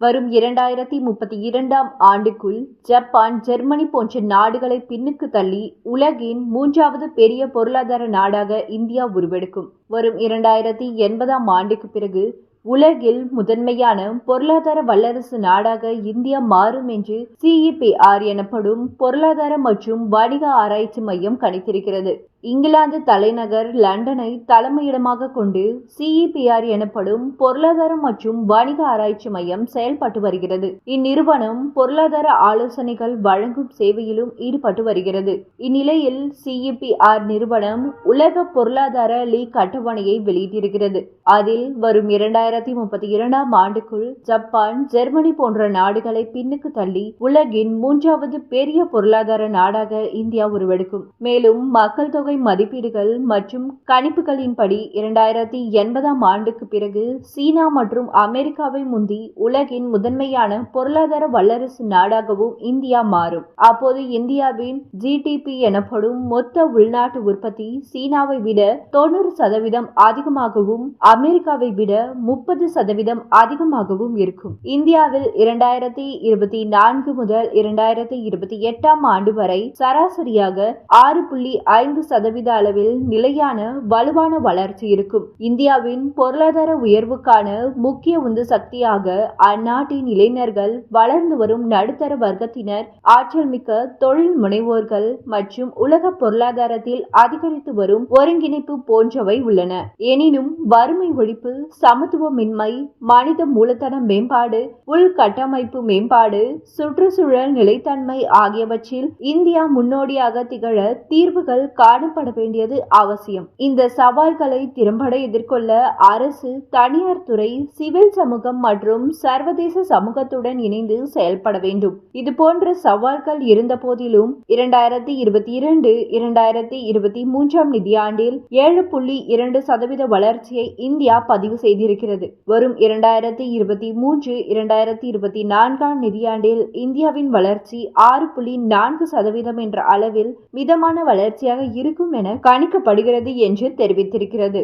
வரும் இரண்டாயிரத்தி முப்பத்தி இரண்டாம் ஆண்டுக்குள் ஜப்பான் ஜெர்மனி போன்ற நாடுகளை பின்னுக்கு தள்ளி உலகின் மூன்றாவது பெரிய பொருளாதார நாடாக இந்தியா உருவெடுக்கும். வரும் இரண்டாயிரத்தி எண்பதாம் ஆண்டுக்கு பிறகு உலகில் முதன்மையான பொருளாதார வல்லரசு நாடாக இந்தியா மாறும் என்று சிஇபிஆர் எனப்படும் பொருளாதார மற்றும் வணிக ஆராய்ச்சி மையம் கணித்திருக்கிறது. இங்கிலாந்து தலைநகர் லண்டனை தலைமையிடமாக கொண்டு சிஇபிஆர் எனப்படும் பொருளாதார மற்றும் வணிக ஆராய்ச்சி மையம் செயல்பட்டு வருகிறது. இந்நிறுவனம் பொருளாதார ஆலோசனைகள் வழங்கும் சேவையிலும் ஈடுபட்டு வருகிறது. இந்நிலையில் சிஇபிஆர் நிறுவனம் உலக பொருளாதார லீக் அட்டவணையை வெளியிட்டிருக்கிறது. அதில் வரும் இரண்டாயிரத்தி முப்பத்தி இரண்டாம் ஆண்டுக்குள் ஜப்பான் ஜெர்மனி போன்ற நாடுகளை பின்னுக்கு தள்ளி உலகின் மூன்றாவது பெரிய பொருளாதார நாடாக இந்தியா உருவெடுக்கும். மேலும் மக்கள் தொகை மதிப்பீடுகள் மற்றும் கணிப்புகளின்படி இரண்டாயிரத்தி எண்பதாம் ஆண்டுக்கு பிறகு சீனா மற்றும் அமெரிக்காவை முந்தி உலகின் முதன்மையான பொருளாதார வல்லரசு நாடாகவும் இந்தியா மாறும். அப்போது இந்தியாவின் ஜிடிபி எனப்படும் மொத்த உள்நாட்டு உற்பத்தி சீனாவை விட தொண்ணூறு சதவீதம் அதிகமாகவும் அமெரிக்காவை விட முப்பது சதவீதம் அதிகமாகவும் இருக்கும். இந்தியாவில் இரண்டாயிரத்தி இருபத்தி நான்கு முதல் இரண்டாயிரத்தி இருபத்தி எட்டாம் ஆண்டு வரை சராசரியாக ஆறு புள்ளி ஐந்து சதவீத அளவில் நிலையான வலுவான வளர்ச்சி இருக்கும். இந்தியாவின் பொருளாதார உயர்வுக்கான முக்கிய உந்து சக்தியாக அந்நாட்டின் இளைஞர்கள் வளர்ந்து வரும் நடுத்தர வர்க்கத்தினர் ஆற்றல் மிக்க தொழில் முனைவோர்கள் மற்றும் உலக பொருளாதாரத்தில் அதிகரித்து வரும் ஒருங்கிணைப்பு போன்றவை உள்ளன. எனினும் வறுமை ஒழிப்பு சமத்துவமின்மை மனித மூலதன மேம்பாடு உள்கட்டமைப்பு மேம்பாடு சுற்றுச்சூழல் நிலைத்தன்மை ஆகியவற்றில் இந்தியா முன்னோடியாக திகழ தீர்வுகள் காணப்பட வேண்டியது அவசியம். இந்த சவால்களை திறம்பட எதிர்கொள்ள அரசு தனியார் துறை சிவில் சமூகம் மற்றும் சர்வதேச சமூகத்துடன் இணைந்து செயல்பட வேண்டும். இது போன்ற சவால்கள் இருந்த போதிலும் இரண்டாயிரத்தி இருபத்தி இரண்டு இரண்டாயிரத்தி இருபத்தி மூன்றாம் நிதியாண்டில் ஏழு புள்ளி இரண்டு சதவீத வளர்ச்சியை இந்தியா பதிவு செய்திருக்கிறது. வரும் இரண்டாயிரத்தி இருபத்தி மூன்று இரண்டாயிரத்தி இருபத்தி நான்காம் நிதியாண்டில் இந்தியாவின் வளர்ச்சி ஆறு புள்ளி நான்கு சதவீதம் என்ற அளவில் மிதமான வளர்ச்சியாக இருக்கும் இருக்கும் என கணிக்கப்படுகிறது என்று தெரிவித்திருக்கிறது.